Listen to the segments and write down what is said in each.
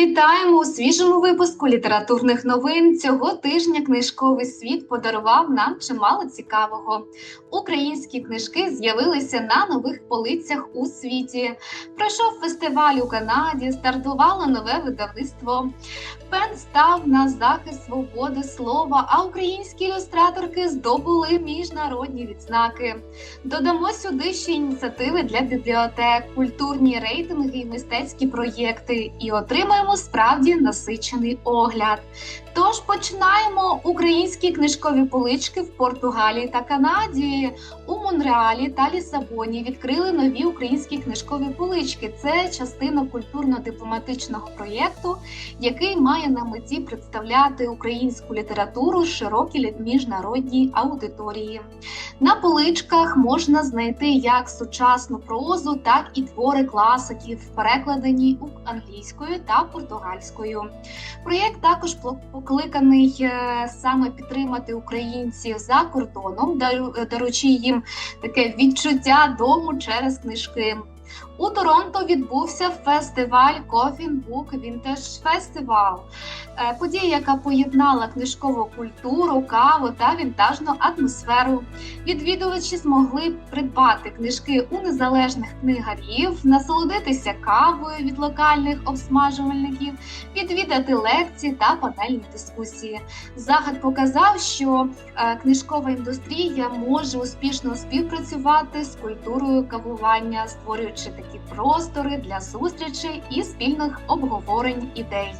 Вітаємо у свіжому випуску літературних новин. Цього тижня книжковий світ подарував нам чимало цікавого. Українські книжки з'явилися на нових полицях у світі. Пройшов фестиваль у Канаді, стартувало нове видавництво. Пен став на захист свободи слова, а українські ілюстраторки здобули міжнародні відзнаки. Додамо сюди ще ініціативи для бібліотек, культурні рейтинги і мистецькі проєкти, і отримаємо справді насичений огляд. Тож починаємо українські книжкові полички в Португалії та Канаді. У Монреалі та Лісабоні відкрили нові українські книжкові полички. Це частина культурно-дипломатичного проєкту, який має на меті представляти українську літературу широкій міжнародній аудиторії. На поличках можна знайти як сучасну прозу, так і твори класиків, перекладені англійською та португальською. Проєкт також покликаний е, саме підтримати українців за кордоном, даруючи їм таке відчуття дому через книжки. У Торонто відбувся фестиваль Coffin Book Vintage Festival. Е, подія, яка поєднала книжкову культуру, каву та вінтажну атмосферу. Відвідувачі змогли придбати книжки у незалежних книгарів, насолодитися кавою від локальних обсмажувальників, відвідати лекції та панельні дискусії. Захід показав, що е, книжкова індустрія може успішно співпрацювати з культурою кавування, створюючи такі простори для зустрічей і спільних обговорень ідей.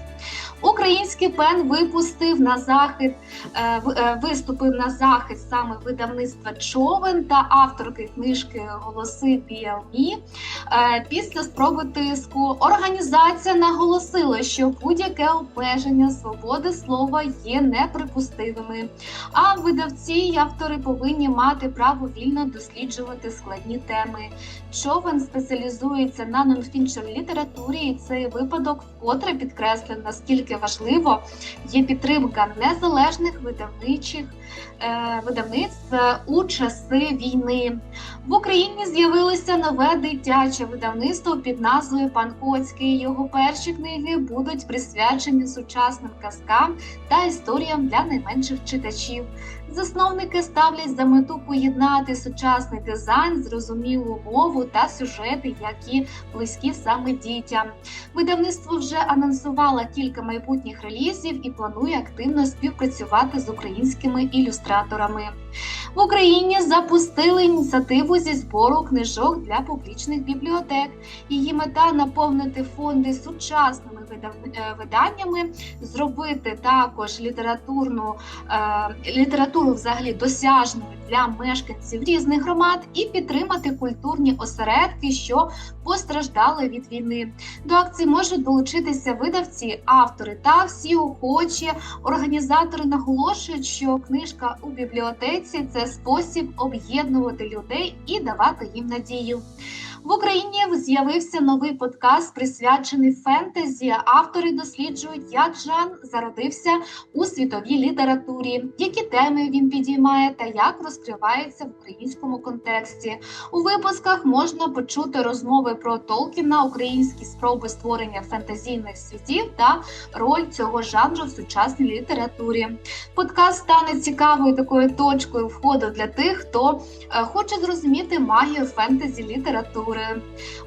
Український пен випустив на захід, е, е, виступив на захист саме видавництва човен та авторки книжки Голоси PLE. Е, після спроби тиску організація наголосила, що будь-яке обмеження свободи слова є неприпустимими. А видавці й автори повинні мати право вільно досліджувати складні теми. Човен спеціалізується на нонфінчер літературі, і цей випадок вкотре підкреслив, наскільки важливо є підтримка незалежних видавничих е, видавництв у часи війни. В Україні з'явилося нове дитяче видавництво під назвою Пан Коцький. Його перші книги будуть присвячені сучасним казкам та історіям для найменших читачів. Засновники ставлять за мету поєднати сучасний дизайн, зрозумілу мову та сюжети, які близькі саме дітям. Видавництво вже анонсувало кілька майбутніх релізів і планує активно співпрацювати з українськими ілюстраторами. В Україні запустили ініціативу зі збору книжок для публічних бібліотек. Її мета наповнити фонди сучасними е, виданнями, зробити також літературну е, літературу взагалі досяжною для мешканців різних громад і підтримати культурні осередки, що постраждали від війни. До акції можуть долучитися видавці, автори та всі охочі. Організатори наголошують, що книжка у бібліотеці це спосіб об'єднувати людей і давати їм надію. В Україні з'явився новий подкаст, присвячений фентезі. Автори досліджують, як Жан зародився у світовій літературі, які теми він підіймає та як розкривається в українському контексті. У випусках можна почути розмови про Толкіна, українські спроби створення фентезійних світів та роль цього жанру в сучасній літературі. Подкаст стане цікавою такою точкою входу для тих, хто е, хоче зрозуміти магію фентезі літератури.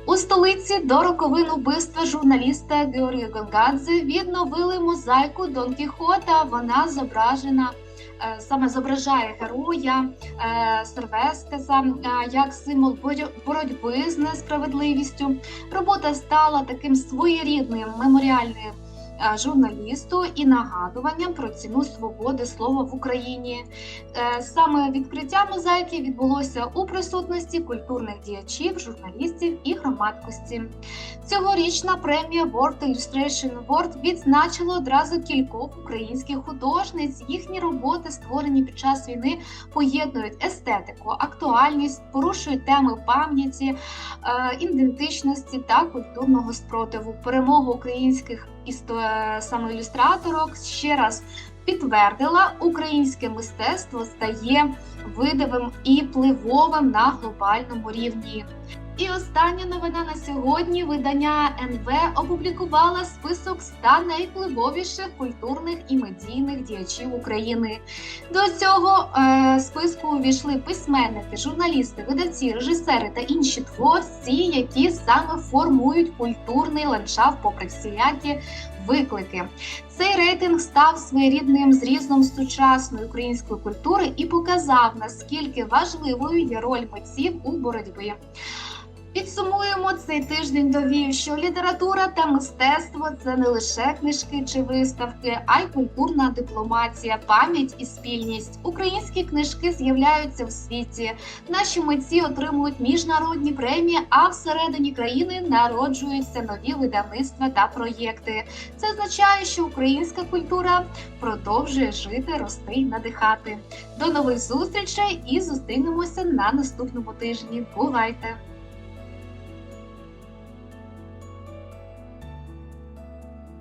У столиці до роковин убивства журналіста Георгія Гонгадзе відновили мозаїку Дон Кіхота. Вона зображена. Е, саме зображає героя е, Сервескеса е, як символ боротьби з несправедливістю. Робота стала таким своєрідним меморіальним журналісту і нагадуванням про ціну свободи слова в Україні. Е, саме відкриття мозаїки відбулося у присутності культурних діячів, журналістів і громадськості. Цьогорічна премія World Illustration Award відзначила одразу кількох українських художниць. Їхні роботи, створені під час війни, поєднують естетику, актуальність, порушують теми пам'яті, е, ідентичності та культурного спротиву. Перемогу українських саме ілюстраторок ще раз підтвердила, українське мистецтво стає видовим і пливовим на глобальному рівні. І остання новина на сьогодні. Видання НВ опублікувало список 100 найвпливовіших культурних і медійних діячів України. До цього е, списку увійшли письменники, журналісти, видавці, режисери та інші творці, які саме формують культурний ландшафт попри всілякі виклики. Цей рейтинг став своєрідним зрізом сучасної української культури і показав, наскільки важливою є роль митців у боротьбі. Підсумуємо цей тиждень довів, що література та мистецтво це не лише книжки чи виставки, а й культурна дипломатія, пам'ять і спільність. Українські книжки з'являються в світі. Наші митці отримують міжнародні премії, а всередині країни народжуються нові видавництва та проєкти. Це означає, що українська культура продовжує жити, рости й надихати. До нових зустрічей і зустрінемося на наступному тижні. Бувайте!